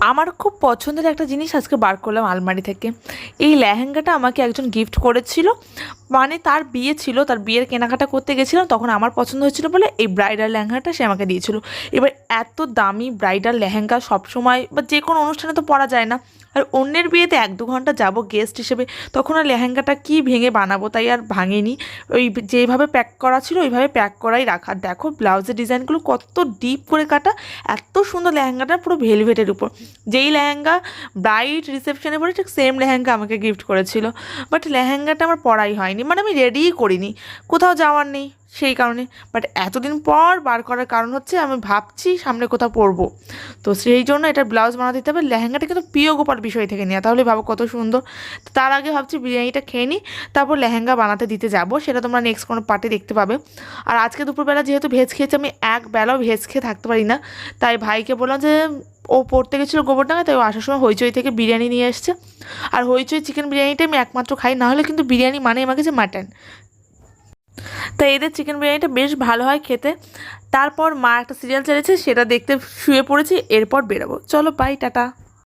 আমার খুব পছন্দের একটা জিনিস আজকে বার করলাম আলমারি থেকে। এই লেহেঙ্গাটা আমাকে একজন গিফট করেছিল। মানে তার বিয়ে ছিল, তার বিয়ের কেনাকাটা করতে গেছিলাম, তখন আমার পছন্দ হয়েছিল বলে এই ব্রাইডাল লেহেঙ্গাটা সে আমাকে দিয়েছিল। এবার এত দামি ব্রাইডাল লেহেঙ্গা সবসময় বা যে কোনো অনুষ্ঠানে তো পরা যায় না। আর অন্যের বিয়েতে এক দু ঘণ্টা যাব গেস্ট হিসেবে, তখন আর লেহেঙ্গাটা কি ভেঙে বানাবো তাই আর ভাঙেনি। ওই যেভাবে প্যাক করা ছিল, ওইভাবে প্যাক করাই রাখা। দেখো ব্লাউজের ডিজাইনগুলো কত ডিপ করে কাটা, এত সুন্দর লেহেঙ্গাটা পুরো ভেলভেটের উপর। যেই লেহেঙ্গা ব্রাইট রিসেপশনে পরে ঠিক সেম লেহেঙ্গা আমাকে গিফট করেছিল। বাট লেহেঙ্গাটা আমার পরাই হয়নি। মানে আমি রেডিই করিনি। কোথাও যাওয়ার নেই সেই কারণে। বাট এতদিন পর বার করার কারণ হচ্ছে আমি ভাবছি সামনে কোথাও পরবো। তো সেই জন্য এটা ব্লাউজ বানাতে দিতে হবে। লেহেঙ্গাটা কিন্তু প্রিয় গোপাল বিষয় থেকে নেওয়া তাহলে ভাবো কত সুন্দর। তার আগে ভাবছি বিরিয়ানিটা খেয়ে নিই তারপর লেহেঙ্গা বানাতে দিতে যাব। সেটা তোমরা নেক্সট কোনো পার্টে দেখতে পাবে। আর আজকে দুপুরবেলা যেহেতু ভেজ খেয়েছি, আমি এক বেলাও ভেজ খেয়ে থাকতে পারি না। তাই ভাইকে বললাম যে ও পড়তে গেছিল গোবরডাঙ্গা তাই ও আসার সময় হইচই থেকে বিরিয়ানি নিয়ে এসছে। আর হইচই চিকেন বিরিয়ানিটা আমি একমাত্র খাই, না হলে কিন্তু বিরিয়ানি মানে আমার কাছে মাটন তাই এদের চিকেন বিরিয়ানিটা বেশ ভালো হয় খেতে। তারপর মা একটা সিরিয়াল চালিয়েছে, সেটা দেখতে শুয়ে পড়েছি, এরপর বেরোবো। চলো বাই টাটা।